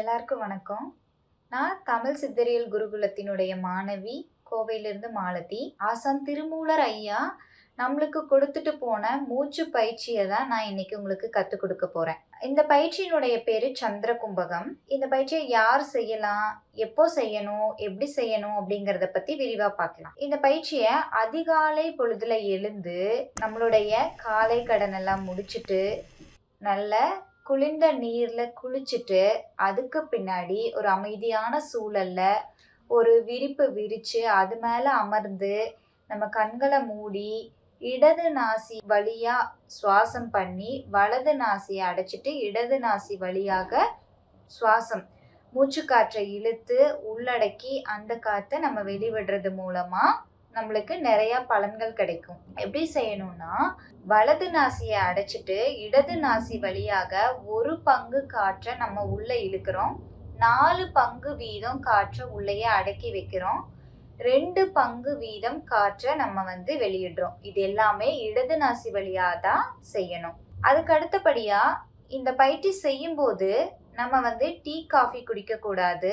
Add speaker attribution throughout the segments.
Speaker 1: எல்லாருக்கும் வணக்கம். நான் தமிழ் சித்தரியல் குருகுலத்தினுடைய மாணவி கோவையிலிருந்து மாலதி. ஆசான் திருமூலர் ஐயா நம்மளுக்கு கொடுத்துட்டு போன மூச்சு பயிற்சியை தான் நான் இன்னைக்கு உங்களுக்கு கற்றுக் கொடுக்க போகிறேன் இந்த பயிற்சியினுடைய பேர் சந்திர கும்பகம். இந்த பயிற்சியை யார் செய்யலாம்? எப்போ செய்யணும்? எப்படி செய்யணும்? அப்படிங்கிறத பற்றி விரிவாக பார்க்கலாம். இந்த பயிற்சியை அதிகாலை பொழுதுல எழுந்து நம்மளுடைய காலை கடன் எல்லாம் நல்ல குளிர்ந்த நீரில் குளிச்சுட்டு அதுக்கு பின்னாடி ஒரு அமைதியான சூழல்ல ஒரு விரிப்பு விரித்து அது மேலே அமர்ந்து நம்ம கண்களை மூடி இடது நாசி வழியா சுவாசம் பண்ணி வலது நாசியை அடைச்சிட்டு இடது நாசி வழியாக சுவாசம். மூச்சு காற்றை இழுத்து உள்ளடக்கி அந்த காற்றை நம்ம வெளிவிடுறது மூலமா நம்மளுக்கு நிறைய பலன்கள் கிடைக்கும். எப்படி செய்யணும்னா வலது நாசியை அடைச்சிட்டு இடது நாசி வழியாக ஒரு பங்கு காற்றை நம்ம உள்ளே இழுக்கிறோம். நாலு பங்கு வீதம் காற்றை உள்ளேயே அடக்கி வைக்கிறோம். ரெண்டு பங்கு வீதம் காற்றை நம்ம வந்து வெளியிடுறோம். இது எல்லாமே இடது நாசி வழியாக தான் செய்யணும். அதுக்கு அடுத்தபடியாக இந்த பயிற்சி செய்யும்போது நம்ம வந்து டீ காஃபி குடிக்கக்கூடாது.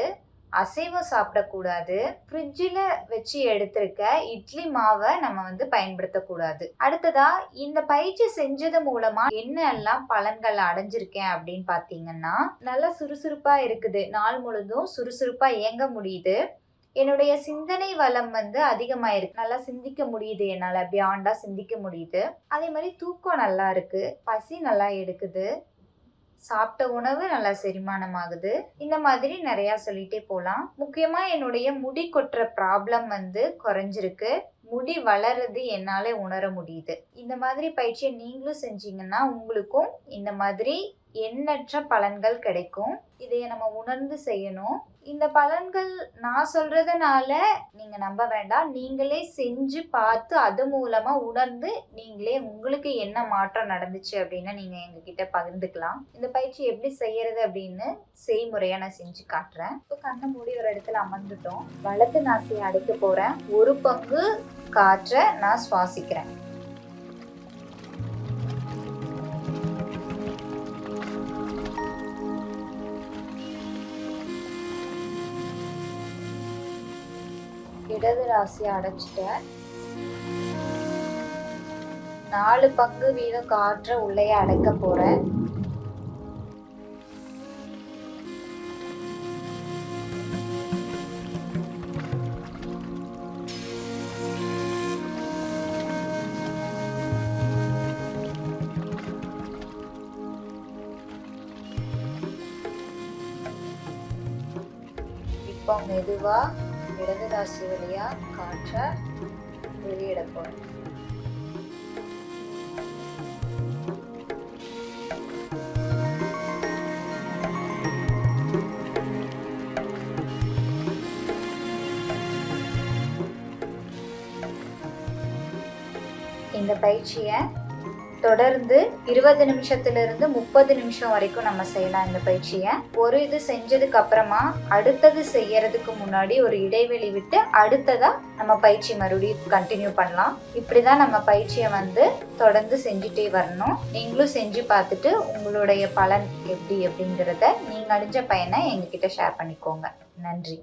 Speaker 1: அசைவம் சாப்பிடக்கூடாது. ஃப்ரிட்ஜில் வச்சு எடுத்திருக்க இட்லி மாவை நம்ம வந்து பயன்படுத்தக்கூடாது. அடுத்ததா இந்த பயிற்சி செஞ்சது மூலமா என்ன எல்லாம் பலன்கள் அடைஞ்சிருக்கேன் அப்படின்னு பார்த்தீங்கன்னா நல்லா சுறுசுறுப்பா இருக்குது. நாள் முழுதும் சுறுசுறுப்பா இயங்க முடியுது. என்னுடைய சிந்தனை வளம் வந்து அதிகமாயிருக்கு. நல்லா சிந்திக்க முடியுது என்னால் பியாண்டாக சிந்திக்க முடியுது. அதே மாதிரி தூக்கம் நல்லா இருக்கு. பசி நல்லா எடுக்குது. சாப்பிட்ட உணவு நல்லா செரிமானம் ஆகுது இந்த மாதிரி நிறையா சொல்லிட்டே போகலாம் முக்கியமாக என்னுடைய முடி கொட்டுற ப்ராப்ளம் வந்து குறைஞ்சிருக்கு. முடி வளருது என்னால் உணர முடியுது. இந்த மாதிரி பயிற்சியை நீங்களும் செஞ்சீங்கன்னா உங்களுக்கும் இந்த மாதிரி எண்ணற்ற பலன்கள் கிடைக்கும். இதை நம்ம உணர்ந்து செய்யணும். இந்த பலன்கள் நான் சொல்றதுனால நீங்க நம்ப வேண்டாம். நீங்களே செஞ்சு பார்த்து அது மூலமா உணர்ந்து நீங்களே உங்களுக்கு என்ன மாற்றம் நடந்துச்சு அப்படின்னு நீங்க எங்ககிட்ட பகிர்ந்துக்கலாம். இந்த பயிற்சி எப்படி செய்யறது அப்படின்னு செய்முறையா நான் செஞ்சு காட்டுறேன். இப்போ கண்ணை மூடி ஒரு இடத்துல அமர்ந்துட்டோம். வலது நாசியை அடைக்க போறேன். ஒரு பங்கு காற்றை நான் சுவாசிக்கிறேன். இடது ராசியை அடைச்சிட்டேன். நாலு பங்கு வீதம் காற்றை உள்ளே அடைக்க போறேன். இப்போ மெதுவாக இடது ராசி வழியா காற்றை வெளியிட போறேன். இந்த பயிற்சியை தொடர்ந்து இருபது நிமிஷத்துலேருந்து முப்பது நிமிஷம் வரைக்கும் நம்ம செய்யலாம் இந்த பயிற்சியை. ஒரு இது செஞ்சதுக்கு அப்புறமா அடுத்தது செய்யறதுக்கு முன்னாடி ஒரு இடைவெளி விட்டு அடுத்ததா நம்ம பயிற்சி மறுபடியும் கண்டினியூ பண்ணலாம். இப்படிதான் நம்ம பயிற்சியை வந்து தொடர்ந்து செஞ்சுட்டே வரணும். நீங்களும் செஞ்சு பார்த்துட்டு உங்களுடைய பலன் எப்படி அப்படிங்கிறத நீங்க அடிஞ்ச பயனை எங்ககிட்ட ஷேர் பண்ணிக்கோங்க. நன்றி.